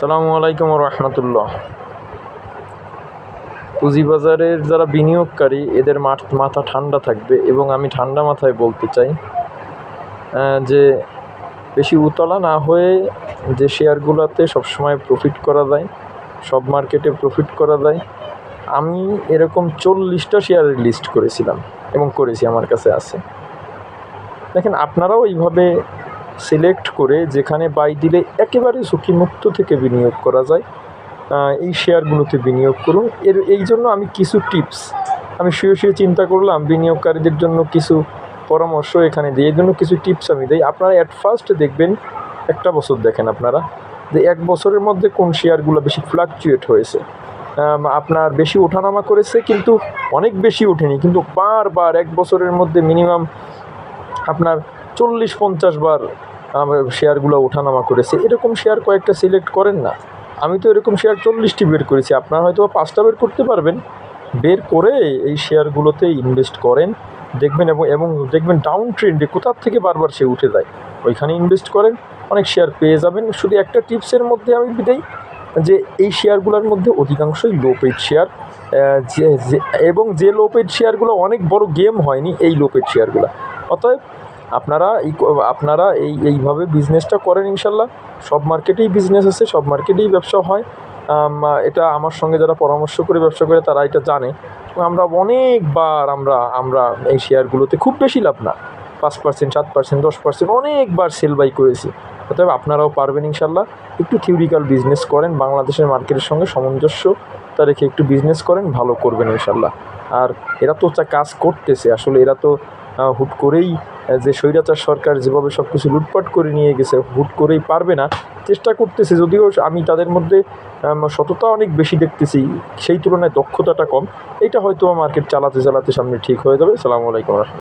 সালামু আলাইকুম রহমতুল্লাহ। পুঁজিবাজারের যারা বিনিয়োগকারী, এদের মাঠ- মাথা ঠান্ডা থাকবে এবং আমি ঠান্ডা মাথায় বলতে চাই যে বেশি উতলা না হয়ে যে শেয়ারগুলোতে সবসময় প্রফিট করা যায়, সব মার্কেটে প্রফিট করা যায়, আমি এরকম চল্লিশটা শেয়ারের লিস্ট করেছিলাম এবং করেছি আমার কাছে আছে। দেখেন, আপনারাও এইভাবে সিলেক্ট করে যেখানে বাই দিলে একেবারে ঝুঁকিমুক্ত থেকে বিনিয়োগ করা যায় এই শেয়ারগুলোতে বিনিয়োগ করুন। এর, এই জন্য আমি কিছু টিপস আমি শুয়ে শুয়ে চিন্তা করলাম বিনিয়োগকারীদের জন্য কিছু পরামর্শ এখানে দিই এই জন্য কিছু টিপস আমি দিই। আপনারা অ্যাট ফার্স্ট দেখবেন, একটা বছর দেখেন আপনারা, যে এক বছরের মধ্যে কোন শেয়ারগুলো বেশি ফ্লাকচুয়েট হয়েছে। আপনার বেশি ওঠানামা করেছে কিন্তু অনেক বেশি ওঠেনি, কিন্তু বারবার এক বছরের মধ্যে মিনিমাম আপনার চল্লিশ পঞ্চাশ বার আমার শেয়ারগুলো ওঠানামা করেছে। এরকম শেয়ার কয়েকটা সিলেক্ট করেন না। আমি তো এরকম শেয়ার চল্লিশটি বের করেছি। আপনারা হয়তো পাঁচটা বের করতে পারবেন। বের করে এই শেয়ারগুলোতে ইনভেস্ট করেন। দেখবেন এবং এবং দেখবেন ডাউন ট্রেন্ডে কোথার থেকে বারবার সে উঠে যায়। ওইখানে ইনভেস্ট করেন। অনেক শেয়ার পেয়ে যাবেন। শুধু একটা টিপসের মধ্যে আমি দেই যে এই শেয়ারগুলোর মধ্যে অধিকাংশই লো পেড শেয়ার। এবং যে লো পেড শেয়ারগুলো অনেক বড় গেম হয়নি, এই লো পেড শেয়ারগুলো। অতএব আপনারা এই আপনারা এই, এইভাবে বিজনেসটা করেন ইনশাল্লাহ। সব মার্কেটেই বিজনেস আছে, সব মার্কেটেই ব্যবসা হয়। এটা আমার সঙ্গে যারা পরামর্শ করে ব্যবসা করে, তারা এটা জানে। আমরা অনেকবার আমরা আমরা এই শেয়ারগুলোতে খুব বেশি লাভ না। পাঁচ পার্সেন্ট সাত পার্সেন্ট দশ পার্সেন্ট অনেকবার সেল বাই করেছি। অতএব আপনারাও পারবেন ইনশাল্লাহ। একটু থিওরিক্যাল বিজনেস করেন, বাংলাদেশের মার্কেটের সঙ্গে সামঞ্জস্যতা রেখে একটু বিজনেস করেন, ভালো করবেন ইনশাল্লাহ। আর এরা তো কাজ করতেছে, আসলে এরা তো হুট করেই যে স্বৈরাচার সরকার যেভাবে সব কিছু লুটপাট করে নিয়ে গেছে, হুট করেই পারবে না। চেষ্টা করতেছে, যদিও আমি তাদের মধ্যে সততা অনেক বেশি দেখতেছি, সেই তুলনায় দক্ষতাটা কম। এটা হয়তো মার্কেট চালাতে চালাতে সামনে ঠিক হয়ে যাবে। সালামু আলাইকুম।